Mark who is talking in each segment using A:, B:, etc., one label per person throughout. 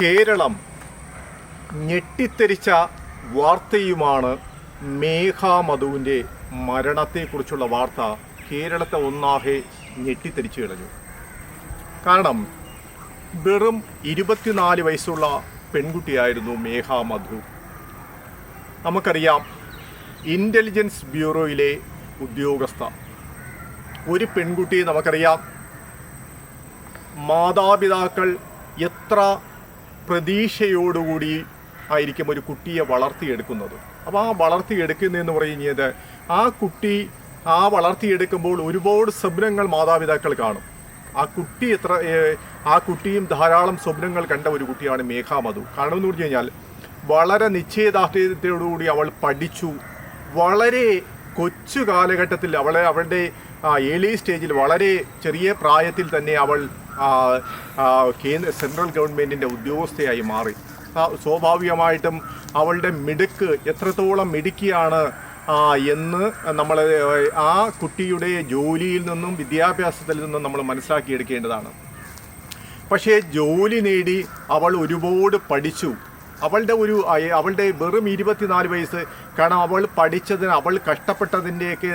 A: കേരളം ഞെട്ടിത്തെരിച്ച വാർത്തയുമാണ് മേഘാമധുവിന്റെ മരണത്തെക്കുറിച്ചുള്ള വാർത്ത കേരളത്തെ ഒന്നാകെ ഞെട്ടിത്തെരിച്ചു കളഞ്ഞു. കാരണം വെറും ഇരുപത്തിനാല് വയസ്സുള്ള പെൺകുട്ടിയായിരുന്നു മേഘാമധു നമുക്കറിയാം ഇന്റലിജൻസ് ബ്യൂറോയിലെ ഉദ്യോഗസ്ഥ. ഒരു പെൺകുട്ടിയെ നമുക്കറിയാം മാതാപിതാക്കൾ എത്ര പ്രതീക്ഷയോടുകൂടി ആയിരിക്കും ഒരു കുട്ടിയെ വളർത്തിയെടുക്കുന്നത്. അപ്പോൾ ആ വളർത്തിയെടുക്കുന്നതെന്ന് പറയുന്നത് ആ കുട്ടി ആ വളർത്തിയെടുക്കുമ്പോൾ ഒരുപാട് സ്വപ്നങ്ങൾ മാതാപിതാക്കൾ കാണും. ആ കുട്ടി എത്ര ആ കുട്ടിയും ധാരാളം സ്വപ്നങ്ങൾ കണ്ട ഒരു കുട്ടിയാണ് മേഘാമധു. കാരണം എന്ന് പറഞ്ഞു കഴിഞ്ഞാൽ വളരെ നിശ്ചയദാർഢ്യത്തോടുകൂടി അവൾ പഠിച്ചു. വളരെ കൊച്ചു കാലഘട്ടത്തിൽ അവളെ അവളുടെ ഏലി സ്റ്റേജിൽ വളരെ ചെറിയ പ്രായത്തിൽ തന്നെ അവൾ കേന്ദ്ര സെൻട്രൽ ഗവൺമെന്റിന്റെ ഉദ്യോഗസ്ഥയായി മാറി. സ്വാഭാവികമായിട്ടും അവളുടെ മിടുക്ക് എത്രത്തോളം മിടുക്കിയാണ് എന്ന് നമ്മൾ ആ കുട്ടിയുടെ ജോലിയിൽ നിന്നും വിദ്യാഭ്യാസത്തിൽ നിന്നും നമ്മൾ മനസ്സിലാക്കിയെടുക്കേണ്ടതാണ്. പക്ഷേ ജോലി നേടി അവൾ ഒരുപാട് പഠിച്ചു. അവളുടെ ഒരു അവളുടെ വെറും ഇരുപത്തിനാല് വയസ്സ് കാരണം അവൾ പഠിച്ചതിന് അവൾ കഷ്ടപ്പെട്ടതിന്റെയൊക്കെ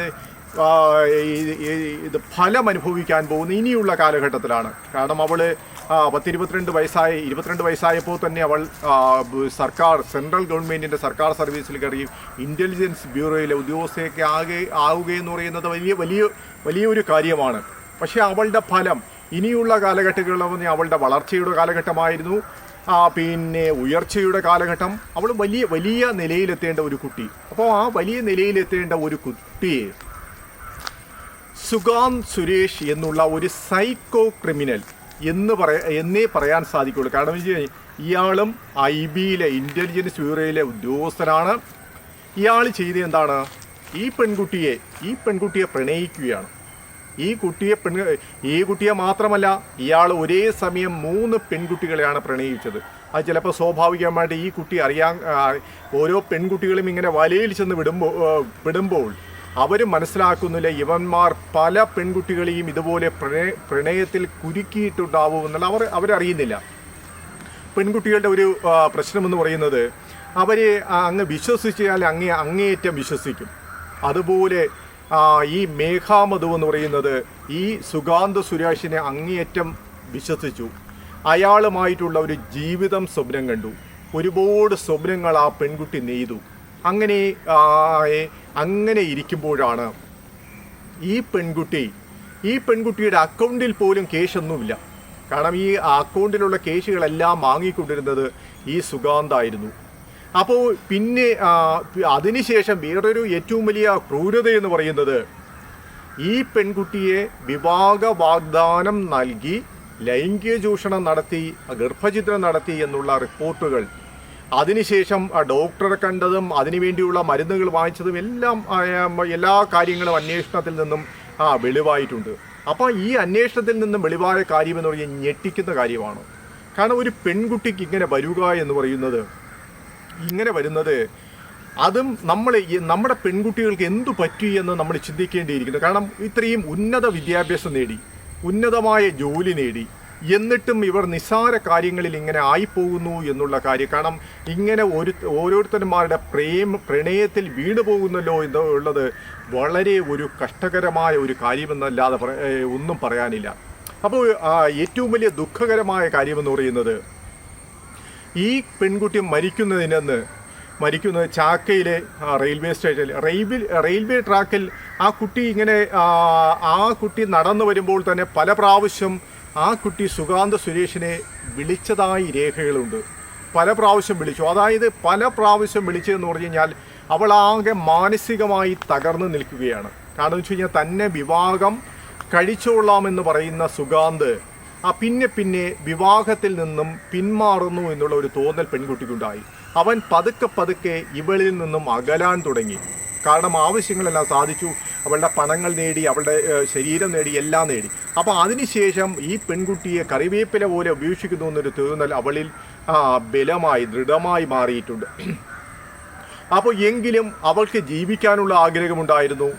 A: ഇത് ഫലം അനുഭവിക്കാൻ പോകുന്ന ഇനിയുള്ള കാലഘട്ടത്തിലാണ്. കാരണം അവൾ പത്തിരുപത്തിരണ്ട് വയസ്സായ ഇരുപത്തിരണ്ട് വയസ്സായപ്പോൾ തന്നെ അവൾ സർക്കാർ സെൻട്രൽ ഗവൺമെന്റിന്റെ സർക്കാർ സർവീസിൽ കയറി ഇന്റലിജൻസ് ബ്യൂറോയിലെ ഉദ്യോഗസ്ഥയൊക്കെ ആകെ ആവുകയെന്ന് പറയുന്നത് വലിയ വലിയ വലിയൊരു കാര്യമാണ്. പക്ഷേ അവളുടെ ഫലം ഇനിയുള്ള കാലഘട്ടങ്ങളിൽ അവളുടെ വളർച്ചയുടെ കാലഘട്ടമായിരുന്നു. പിന്നെ ഉയർച്ചയുടെ കാലഘട്ടം. അവൾ വലിയ വലിയ നിലയിലെത്തേണ്ട ഒരു കുട്ടി. അപ്പോൾ ആ വലിയ നിലയിലെത്തേണ്ട ഒരു കുട്ടിയെ സുഗാന്ത് സുരേഷ് എന്നുള്ള ഒരു സൈക്കോ ക്രിമിനൽ എന്ന് പറയ എന്നേ പറയാൻ സാധിക്കുള്ളൂ. കാരണം വെച്ച് കഴിഞ്ഞാൽ ഇയാളും ഐ ബിയിലെ ഇന്റലിജൻസ് ബ്യൂറോയിലെ ഉദ്യോഗസ്ഥനാണ്. ഇയാൾ ചെയ്ത് എന്താണ്? ഈ പെൺകുട്ടിയെ ഈ പെൺകുട്ടിയെ പ്രണയിക്കുകയാണ്. ഈ കുട്ടിയെ പെൺ ഈ കുട്ടിയെ മാത്രമല്ല ഇയാൾ ഒരേ സമയം മൂന്ന് പെൺകുട്ടികളെയാണ് പ്രണയിച്ചത്. അത് ചിലപ്പോൾ സ്വാഭാവികമായിട്ട് ഈ കുട്ടി അറിയാൻ ഓരോ പെൺകുട്ടികളും ഇങ്ങനെ വലയിൽ ചെന്ന് വിടുമ്പോൾ വിടുമ്പോൾ അവർ മനസ്സിലാക്കുന്നില്ല ഇവന്മാർ പല പെൺകുട്ടികളെയും ഇതുപോലെ പ്രണയ പ്രണയത്തിൽ കുരുക്കിയിട്ടുണ്ടാവും എന്നുള്ള അവർ അവരറിയുന്നില്ല. പെൺകുട്ടികളുടെ ഒരു പ്രശ്നമെന്ന് പറയുന്നത് അവരെ അങ്ങ് വിശ്വസിച്ചാൽ അങ്ങേ അങ്ങേയറ്റം വിശ്വസിക്കും. അതുപോലെ ഈ മേഘാമധു എന്ന് പറയുന്നത് ഈ സുഗാന്ത സുരേഷിനെ അങ്ങേയറ്റം വിശ്വസിച്ചു. അയാളുമായിട്ടുള്ള ഒരു ജീവിതം സ്വപ്നം കണ്ടു. ഒരുപാട് സ്വപ്നങ്ങൾ ആ പെൺകുട്ടി നെയ്തു. അങ്ങനെ അങ്ങനെ ഇരിക്കുമ്പോഴാണ് ഈ പെൺകുട്ടി ഈ പെൺകുട്ടിയുടെ അക്കൗണ്ടിൽ പോലും കേശൊന്നുമില്ല കാരണം ഈ അക്കൗണ്ടിലുള്ള കേസുകളെല്ലാം വാങ്ങിക്കൊണ്ടിരുന്നത് ഈ സുഗാന്തായിരുന്നു. അപ്പോൾ പിന്നെ അതിനുശേഷം വേറൊരു ഏറ്റവും വലിയ ക്രൂരത എന്ന് പറയുന്നത് ഈ പെൺകുട്ടിയെ വിവാഹ വാഗ്ദാനം നൽകി ലൈംഗിക ചൂഷണം നടത്തി ഗർഭചിത്രം നടത്തി എന്നുള്ള റിപ്പോർട്ടുകൾ അതിനുശേഷം ഡോക്ടറെ കണ്ടതും അതിനുവേണ്ടിയുള്ള മരുന്നുകൾ വാങ്ങിച്ചതും എല്ലാം എല്ലാ കാര്യങ്ങളും അന്വേഷണത്തിൽ നിന്നും ആ വെളിവായിട്ടുണ്ട്. അപ്പോൾ ഈ അന്വേഷണത്തിൽ നിന്നും വെളിവായ കാര്യം എന്ന് പറഞ്ഞാൽ ഞെട്ടിക്കുന്ന കാര്യമാണ്. കാരണം ഒരു പെൺകുട്ടിക്ക് ഇങ്ങനെ വരിക എന്ന് പറയുന്നത് ഇങ്ങനെ വരുന്നത് അതും നമ്മൾ നമ്മുടെ പെൺകുട്ടികൾക്ക് എന്തു പറ്റി എന്ന് നമ്മൾ ചിന്തിക്കേണ്ടിയിരിക്കുന്നു. കാരണം ഇത്രയും ഉന്നത വിദ്യാഭ്യാസം നേടി ഉന്നതമായ ജോലി നേടി എന്നിട്ടും ഇവർ നിസ്സാര കാര്യങ്ങളിൽ ഇങ്ങനെ ആയിപ്പോകുന്നു എന്നുള്ള കാര്യം. കാരണം ഇങ്ങനെ ഒരു ഓരോരുത്തന്മാരുടെ പ്രേമ പ്രണയത്തിൽ വീണു പോകുന്നല്ലോ എന്നുള്ളത് വളരെ ഒരു കഷ്ടകരമായ ഒരു കാര്യമെന്നല്ലാതെ ഒന്നും പറയാനില്ല. അപ്പോൾ ഏറ്റവും വലിയ ദുഃഖകരമായ കാര്യമെന്ന് പറയുന്നത് ഈ പെൺകുട്ടി മരിക്കുന്നതിനെന്ന് മരിക്കുന്നത് ചാക്കയിലെ റെയിൽവേ സ്റ്റേഷനിൽ റെയിൽവേ റെയിൽവേ ട്രാക്കിൽ ആ കുട്ടി ഇങ്ങനെ ആ കുട്ടി നടന്നു വരുമ്പോൾ തന്നെ പല പ്രാവശ്യം ആ കുട്ടി സുഗാന്ത സുരേഷിനെ വിളിച്ചതായി രേഖകളുണ്ട്. പല പ്രാവശ്യം വിളിച്ചു. അതായത് പല പ്രാവശ്യം വിളിച്ചതെന്ന് പറഞ്ഞു കഴിഞ്ഞാൽ അവൾ ആകെ മാനസികമായി തകർന്നു നിൽക്കുകയാണ്. കാരണം എന്ന് വെച്ച് കഴിഞ്ഞാൽ തന്നെ വിവാഹം കഴിച്ചോളാമെന്ന് പറയുന്ന സുഗാന്ത് ആ പിന്നെ പിന്നെ വിവാഹത്തിൽ നിന്നും പിന്മാറുന്നു എന്നുള്ള ഒരു തോന്നൽ പെൺകുട്ടിക്കുണ്ടായി. അവൻ പതുക്കെ പതുക്കെ ഇവളിൽ നിന്നും അകലാൻ തുടങ്ങി. കാരണം ആവശ്യങ്ങളെല്ലാം സാധിച്ചു. അവളുടെ പണങ്ങൾ നേടി അവളുടെ ശരീരം നേടി എല്ലാം നേടി. അപ്പോൾ അതിനുശേഷം ഈ പെൺകുട്ടിയെ കറിവേപ്പില പോലെ ഉപേക്ഷിക്കുന്നു എന്നൊരു തോന്നൽ അവളിൽ ബലമായി ദൃഢമായി മാറിയിട്ടുണ്ട്. അപ്പോൾ എങ്കിലും അവൾക്ക് ജീവിക്കാനുള്ള ആഗ്രഹമുണ്ടായിരുന്നു.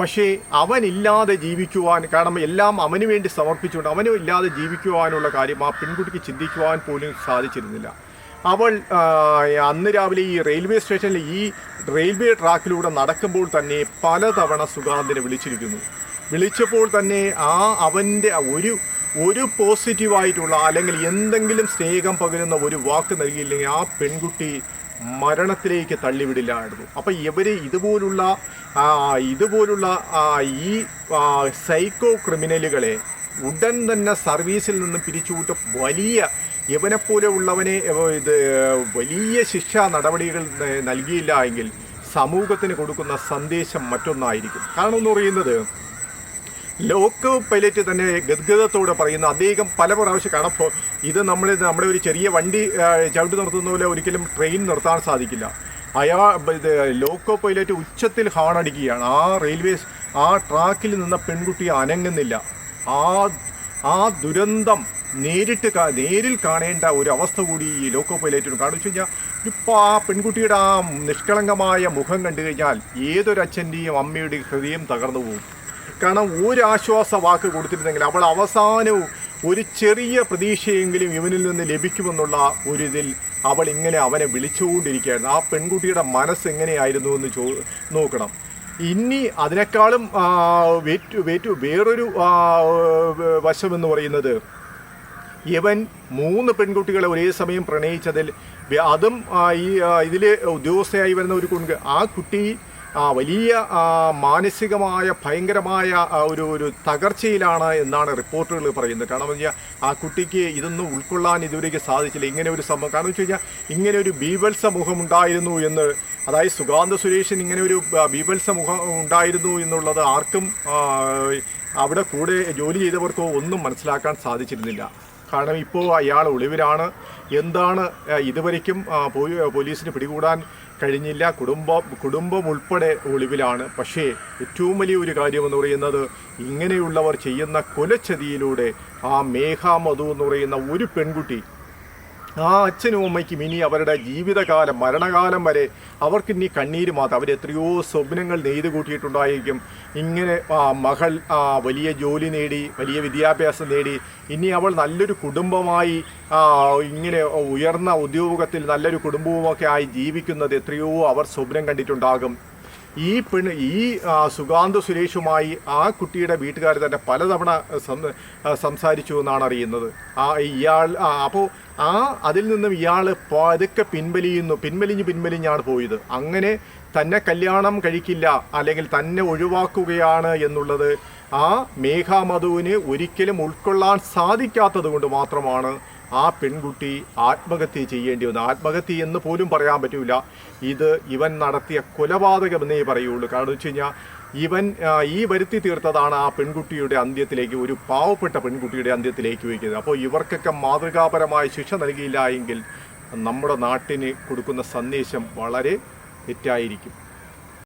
A: പക്ഷേ അവനില്ലാതെ ജീവിക്കുവാൻ കാരണം എല്ലാം അവന് വേണ്ടി സമർപ്പിച്ചുകൊണ്ട് അവനും ഇല്ലാതെ ജീവിക്കുവാനുള്ള കാര്യം ആ പെൺകുട്ടിക്ക് ചിന്തിക്കുവാൻ പോലും സാധിച്ചിരുന്നില്ല. അവൾ അന്ന് രാവിലെ ഈ റെയിൽവേ സ്റ്റേഷനിൽ ഈ റെയിൽവേ ട്രാക്കിലൂടെ നടക്കുമ്പോൾ തന്നെ പലതവണ സുഗാന്തിനെ വിളിച്ചിരിക്കുന്നു. വിളിച്ചപ്പോൾ തന്നെ ആ അവന്റെ ഒരു ഒരു പോസിറ്റീവായിട്ടുള്ള അല്ലെങ്കിൽ എന്തെങ്കിലും സ്നേഹം പകരുന്ന ഒരു വാക്ക് നൽകിയില്ലെങ്കിൽ ആ പെൺകുട്ടി മരണത്തിലേക്ക് തള്ളിവിടില്ലായിരുന്നു. അപ്പോൾ ഇവർ ഇതുപോലുള്ള ഇതുപോലുള്ള ഈ സൈക്കോ ക്രിമിനലുകളെ ഉടൻ തന്നെ സർവീസിൽ നിന്ന് പിരിച്ചുവിട്ട് വലിയ ഇവനെപ്പോലെ ഉള്ളവനെ ഇത് വലിയ ശിക്ഷാ നടപടികൾ നൽകിയില്ല എങ്കിൽ സമൂഹത്തിന് കൊടുക്കുന്ന സന്ദേശം മറ്റൊന്നായിരിക്കും. കാരണം എന്ന് പറയുന്നത് ലോക്ക് പൈലറ്റ് തന്നെ ഗദ്ഗതത്തോടെ പറയുന്ന അദ്ദേഹം പല പ്രാവശ്യം കാരണം ഇത് നമ്മൾ നമ്മുടെ ഒരു ചെറിയ വണ്ടി ചവിട്ടി നിർത്തുന്ന പോലെ ഒരിക്കലും ട്രെയിൻ നിർത്താൻ സാധിക്കില്ല. അയാൾ ഇത് ലോക്കോ പൈലറ്റ് ഉച്ചത്തിൽ ഹാണടിക്കുകയാണ് ആ റെയിൽവേ ആ ട്രാക്കിൽ നിന്ന പെൺകുട്ടി അനങ്ങുന്നില്ല. ആ ആ ദുരന്തം നേരിട്ട് നേരിൽ കാണേണ്ട ഒരു അവസ്ഥ കൂടി ഈ ലോക്കോ പൈലറ്റിന് കാരണം വെച്ച് കഴിഞ്ഞാൽ ഇപ്പോൾ ആ പെൺകുട്ടിയുടെ ആ നിഷ്കളങ്കമായ മുഖം കണ്ടു കഴിഞ്ഞാൽ ഏതൊരച്ഛന്റെയും അമ്മയുടെയും ഹൃദയം തകർന്നു പോകും. കാരണം ഒരു ആശ്വാസ വാക്ക് കൊടുത്തിരുന്നെങ്കിൽ അവൾ അവസാനവും ഒരു ചെറിയ പ്രതീക്ഷയെങ്കിലും ഇവനിൽ നിന്ന് ലഭിക്കുമെന്നുള്ള ഒരു ഇതിൽ അവൾ ഇങ്ങനെ അവനെ വിളിച്ചുകൊണ്ടിരിക്കുകയായിരുന്നു. ആ പെൺകുട്ടിയുടെ മനസ്സ് എങ്ങനെയായിരുന്നു എന്ന് ചോ നോക്കണം. ഇനി അതിനേക്കാളും വേറ്റു വേറ്റു വേറൊരു വശമെന്ന് പറയുന്നത് ഇവൻ മൂന്ന് പെൺകുട്ടികളെ ഒരേ സമയം പ്രണയിച്ചതിൽ അതും ഈ ഇതിൽ ഉദ്യോഗസ്ഥയായി വരുന്ന ഒരു കുട്ടി ആ കുട്ടി വലിയ മാനസികമായ ഭയങ്കരമായ ഒരു ഒരു തകർച്ചയിലാണ് എന്നാണ് റിപ്പോർട്ടുകൾ പറയുന്നത്. കാരണം വെച്ചാൽ ആ കുട്ടിക്ക് ഇതൊന്നും ഉൾക്കൊള്ളാൻ ഇതുവരേക്ക് സാധിച്ചില്ല. ഇങ്ങനെ ഒരു സംഭവം. കാരണം വെച്ച് കഴിഞ്ഞാൽ ഇങ്ങനെ ഒരു ബീഭത്സ മുഖം ഉണ്ടായിരുന്നു എന്ന് അതായത് സുഗാന്ത സുരേഷൻ ഇങ്ങനെ ഒരു ബീഭത്സ മുഖം ഉണ്ടായിരുന്നു എന്നുള്ളത് ആർക്കും അവിടെ കൂടെ ജോലി ചെയ്തവർക്കോ ഒന്നും മനസ്സിലാക്കാൻ സാധിച്ചിരുന്നില്ല. കാരണം ഇപ്പോൾ അയാൾ ഒളിവിലാണ്. എന്താണ് ഇതുവരയ്ക്കും പോലീസിന് പിടികൂടാൻ കഴിഞ്ഞില്ല. കുടുംബം കുടുംബം ഉൾപ്പെടെ ഒളിവിലാണ്. പക്ഷേ ഏറ്റവും വലിയൊരു കാര്യമെന്ന് പറയുന്നത് ഇങ്ങനെയുള്ളവർ ചെയ്യുന്ന കൊലച്ചതിയിലൂടെ ആ മേഘാമധു എന്ന് പറയുന്ന ഒരു പെൺകുട്ടി ആ അച്ഛനും അമ്മയ്ക്കും ഇനി അവരുടെ ജീവിതകാലം മരണകാലം വരെ അവർക്ക് ഇനി കണ്ണീര് മാത്രം. അവർ എത്രയോ സ്വപ്നങ്ങൾ നെയ്ത് കൂട്ടിയിട്ടുണ്ടായിരിക്കും. ഇങ്ങനെ ആ, മകൾ ആ, വലിയ ജോലി നേടി വലിയ വിദ്യാഭ്യാസം നേടി. ഇനി അവൾ നല്ലൊരു കുടുംബമായി ഇങ്ങനെ ഉയർന്ന ഉദ്യോഗത്തിൽ നല്ലൊരു കുടുംബവുമൊക്കെ ആയി ജീവിക്കുന്നത് എത്രയോ അവർ സ്വപ്നം കണ്ടിട്ടുണ്ടാകും. ഈ പെണ് ഈ സുഗാന്ത സുരേഷുമായി ആ കുട്ടിയുടെ വീട്ടുകാർ തന്നെ പലതവണ സംസാരിച്ചു എന്നാണ് അറിയുന്നത്. ആ ഇയാൾ അപ്പോൾ ആ അതിൽ നിന്നും ഇയാൾ പതുക്കെ പിൻവലിയുന്നു. പിൻവലിഞ്ഞ് പിൻവലിഞ്ഞാണ് പോയത്. അങ്ങനെ തന്നെ കല്യാണം കഴിക്കില്ല അല്ലെങ്കിൽ തന്നെ ഒഴിവാക്കുകയാണ് എന്നുള്ളത് ആ മേഘാമധുവിന് ഒരിക്കലും ഉൾക്കൊള്ളാൻ സാധിക്കാത്തത് കൊണ്ട് മാത്രമാണ് ആ പെൺകുട്ടി ആത്മഹത്യ ചെയ്യേണ്ടി വന്നു. ആത്മഹത്യ എന്ന് പോലും പറയാൻ പറ്റൂല. ഇത് ഇവൻ നടത്തിയ കൊലപാതകമെന്നേ പറയുള്ളൂ. കാരണം വെച്ച് കഴിഞ്ഞാൽ ഇവൻ ഈ വരുത്തി തീർത്തതാണ് ആ പെൺകുട്ടിയുടെ അന്ത്യത്തിലേക്ക് ഒരു പാവപ്പെട്ട പെൺകുട്ടിയുടെ അന്ത്യത്തിലേക്ക് വയ്ക്കുന്നത്. അപ്പോൾ ഇവർക്കൊക്കെ മാതൃകാപരമായ ശിക്ഷ നൽകിയില്ല എങ്കിൽ നമ്മുടെ നാട്ടിന് കൊടുക്കുന്ന സന്ദേശം വളരെ തെറ്റായിരിക്കും.